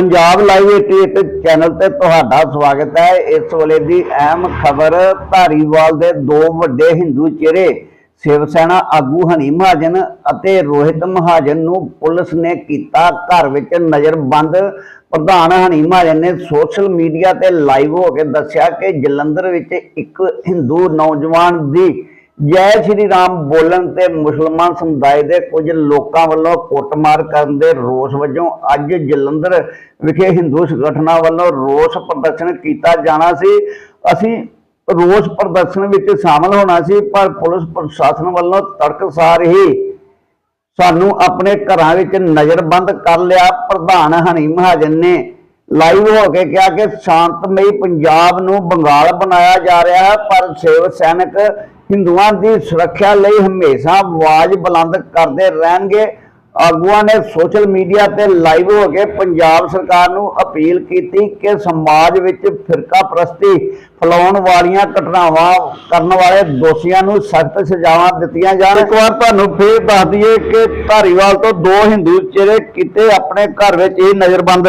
Punjab live 88 channel ਤੇ ਤੁਹਾਡਾ ਸਵਾਗਤ ਹੈ। ਇਸ ਵੇਲੇ ਦੀ ਅਹਿਮ ਖਬਰ, ਧਾਰੀਵਾਲ ਦੇ ਦੋ ਵੱਡੇ ਹਿੰਦੂ ਚਿਹਰੇ, ਸ਼ਿਵ ਸੈਨਾ, ਆਗੂ ਹਨੀ ਮਹਾਜਨ ਅਤੇ ਰੋਹਿਤ ਮਹਾਜਨ ਨੂੰ ਪੁਲਿਸ ਨੇ ਕੀਤਾ ਘਰ ਵਿੱਚ ਨਜ਼ਰਬੰਦ ਪ੍ਰਧਾਨ ਹਨੀ ਮਹਾਜਨ ਨੇ ਸੋਸ਼ਲ ਮੀਡੀਆ ਤੇ ਲਾਈਵ ਹੋ ਕੇ ਦੱਸਿਆ ਕਿ ਜਲੰਧਰ ਵਿੱਚ ਇੱਕ ਹਿੰਦੂ ਨੌਜਵਾਨ ਦੀ ਜੈ ਸ਼੍ਰੀ ਰਾਮ ਬੋਲਣ ਤੇ ਮੁਸਲਮਾਨ ਸਮੁਦਾਇ ਦੇ ਕੁਝ ਲੋਕਾਂ ਵੱਲੋਂ ਕੁੱਟਮਾਰ ਕਰਨ ਦੇ ਰੋਸ ਵਜੋਂ ਅੱਜ ਜਲੰਧਰ ਵਿਖੇ ਹਿੰਦੂ ਸੰਗਠਨਾਂ ਵੱਲੋਂ ਰੋਸ ਪ੍ਰਦਰਸ਼ਨ ਕੀਤਾ ਜਾਣਾ ਸੀ। ਅਸੀਂ ਰੋਸ ਪ੍ਰਦਰਸ਼ਨ ਵਿੱਚ ਸ਼ਾਮਲ ਹੋਣਾ ਸੀ, ਪਰ ਪੁਲਿਸ ਪ੍ਰਸ਼ਾਸਨ ਵੱਲੋਂ ਤੜਕਸਾਰ ਹੀ ਸਾਨੂੰ ਆਪਣੇ ਘਰਾਂ ਵਿੱਚ ਨਜ਼ਰਬੰਦ ਕਰ ਲਿਆ। ਪ੍ਰਧਾਨ ਹਨੀ ਮਹਾਜਨ ਨੇ ਲਾਈਵ ਹੋ ਕੇ ਕਿਹਾ ਕਿ ਸ਼ਾਂਤਮਈ ਪੰਜਾਬ ਨੂੰ ਬੰਗਾਲ ਬਣਾਇਆ ਜਾ ਰਿਹਾ ਹੈ, ਪਰ ਸ਼ਿਵ ਸੈਨਿਕ ਹਿੰਦੂਆਂ ਦੀ ਸੁਰੱਖਿਆ ਲਈ ਹਮੇਸ਼ਾ ਆਵਾਜ਼ ਬੁਲੰਦ ਕਰਦੇ ਰਹਿਣਗੇ। ਆਗੂਆਂ ਨੇ ਸੋਸ਼ਲ ਮੀਡੀਆ ਤੇ ਲਾਈਵ ਹੋ ਕੇ ਪੰਜਾਬ ਸਰਕਾਰ ਨੂੰ ਅਪੀਲ ਕੀਤੀ ਕਿ ਸਮਾਜ ਵਿੱਚ ਫਿਰਕਾ ਪ੍ਰਸਤੀ ਫੈਲਾਉਣ ਵਾਲੀਆਂ ਘਟਨਾਵਾਂ ਕਰਨ ਵਾਲੇ ਦੋਸ਼ੀਆਂ ਨੂੰ ਸਖਤ ਸਜ਼ਾਵਾਂ ਦਿੱਤੀਆਂ ਜਾਣ। ਇੱਕ ਵਾਰ ਤੁਹਾਨੂੰ ਫੇਰ ਦੱਸ ਦਈਏ ਕਿ ਧਾਰੀਵਾਲ ਤੋਂ ਦੋ ਹਿੰਦੂ ਚਿਹਰੇ ਕਿਤੇ ਆਪਣੇ ਘਰ ਵਿੱਚ ਹੀ ਨਜ਼ਰਬੰਦ